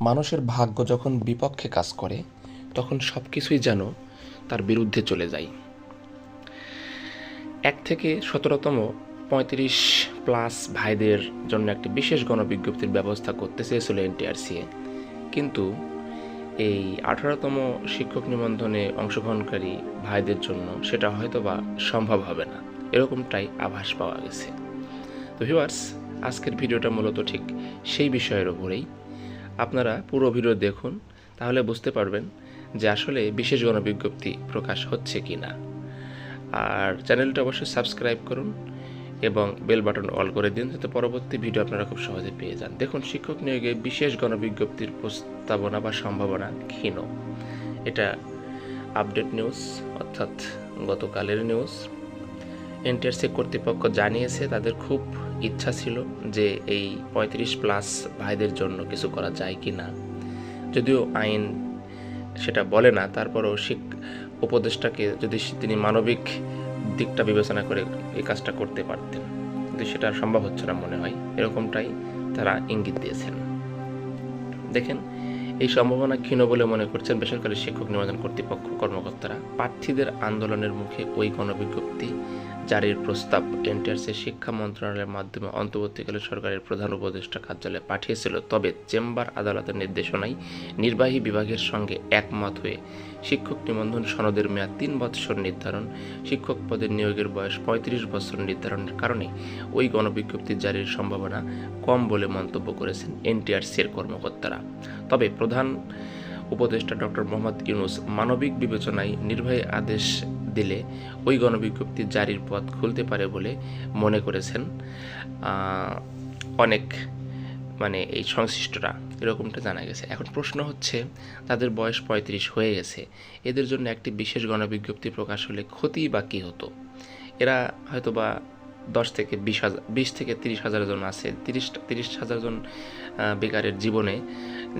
মানুষের ভাগ্য যখন বিপক্ষে কাজ করে, তখন সব কিছুই যেন তার বিরুদ্ধে চলে যায়। এক থেকে সতেরোতম পঁয়ত্রিশ প্লাস ভাইদের জন্য একটি বিশেষ গণবিজ্ঞপ্তির ব্যবস্থা করতে চেয়েছিল এনটিআরসিএ কিন্তু এই আঠারোতম শিক্ষক নিবন্ধনে অংশগ্রহণকারী ভাইদের জন্য সেটা হয়তো বা সম্ভব হবে না। এরকমটাই আভাস পাওয়া গেছে। তো ভিউয়ার্স আজকের ভিডিওটা মূলত ঠিক সেই বিষয়ের ওপরেই আপনারা পুরো ভিডিও দেখুন, তাহলে বুঝতে পারবেন যে আসলে বিশেষ গণবিজ্ঞপ্তি প্রকাশ হচ্ছে কি না আর চ্যানেলটা অবশ্যই সাবস্ক্রাইব করুন এবং বেল বাটন অল করে দিন, যাতে পরবর্তী ভিডিও আপনারা খুব সহজে পেয়ে যান। দেখুন, শিক্ষক নিয়োগে বিশেষ গণবিজ্ঞপ্তির প্রস্তাবনা বা সম্ভাবনা ক্ষীণ। এটা আপডেট নিউজ অর্থাৎ গতকালের নিউজ এনটিআরসি কর্তৃপক্ষ জানিয়েছে, তাদের খুব ইচ্ছা ছিল যে এই পঁয়ত্রিশ প্লাস ভাইদের জন্য কিছু করা যায় কি না। যদিও আইন সেটা বলে না, তারপরও শিক উপদেষ্টাকে যদি তিনি মানবিক দিকটা বিবেচনা করে এই কাজটা করতে পারতেন। কিন্তু সেটা সম্ভব হচ্ছে না মনে হয়। এরকমটাই তারা ইঙ্গিত দিয়েছেন। দেখেন, এই সম্ভাবনা ক্ষীণ বলে মনে করছেন বেসরকারি শিক্ষক নিবন্ধন কর্তৃপক্ষ কর্মকর্তারা। প্রার্থীদের আন্দোলনের মুখে ওই গণবিজ্ঞপ্তি জারির প্রস্তাব এনটিআরসি শিক্ষা মন্ত্রণালয়ের মাধ্যমে অন্তর্বর্তীকালে সরকারের প্রধান উপদেষ্টা কার্যালয়ে পাঠিয়েছিল। তবে চেম্বার আদালতের নির্দেশনায় নির্বাহী বিভাগের সঙ্গে একমত হয়ে শিক্ষক নিবন্ধন সনদের মেয়াদ তিন বৎসর নির্ধারণ, শিক্ষক পদের নিয়োগের বয়স পঁয়ত্রিশ বছর নির্ধারণের কারণে ওই গণবিজ্ঞপ্তি জারির সম্ভাবনা কম বলে মন্তব্য করেছেন এনটিআরসির কর্মকর্তারা। তবে প্রধান উপদেষ্টা ডক্টর মোহাম্মদ ইউনুস মানবিক বিবেচনায় নির্বাহী আদেশ দিলে ওই গণবিজ্ঞপ্তি জারির পথ খুলতে পারে বলে মনে করেছেন অনেক মানে এই সংশ্লিষ্টরা। এরকমটা জানা গেছে। এখন প্রশ্ন হচ্ছে, তাদের বয়স পঁয়ত্রিশ হয়ে গেছে। এদের জন্য একটি বিশেষ গণবিজ্ঞপ্তি প্রকাশ হলে ক্ষতি বা কী হতো? এরা হয়তো বা দশ থেকে বিশ হাজার বিশ থেকে তিরিশ হাজার জন আছে। তিরিশ তিরিশ হাজার জন বেকারের জীবনে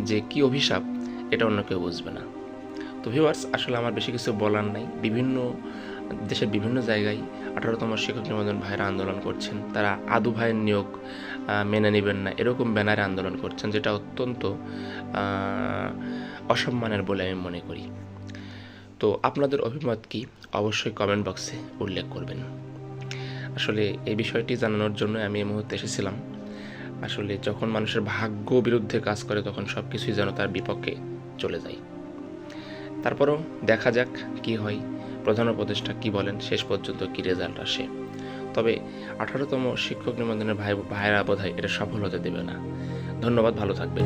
যে কি অভিশাপ, এটা অন্য কেউ বুঝবে না। তো ভিউয়ার্স আসলে আমার বেশি কিছু বলার নাই। বিভিন্ন দেশের বিভিন্ন জায়গায় আঠারোতম শিক্ষক নিবন্ধন ভাইরা আন্দোলন করছেন। তারা আদু ভাইয়ের নিয়োগ মেনে নেবেন না। এরকম ব্যানারে আন্দোলন করছেন, যেটা অত্যন্ত অসম্মানের বলে আমি মনে করি। তো আপনাদের অভিমত কি? অবশ্যই কমেন্ট বক্সে উল্লেখ করবেন। আসলে এই বিষয়টি জানানোর জন্য আমি এই মুহূর্তে এসেছিলাম। আসলে যখন মানুষের ভাগ্য বিরুদ্ধে কাজ করে, তখন সব কিছুই যেন তার বিপক্ষে চলে যায়। তারপরও দেখা যাক কি হয়। প্রধান উপদেষ্টা কি বলেন, শেষ পর্যন্ত কি রেজাল্ট আসে। তবে আঠারোতম শিক্ষক নিবন্ধনের ভাই, ভাইয়েরা বোধহয় এটা সফল হতে দেবে না। ধন্যবাদ, ভালো থাকবেন।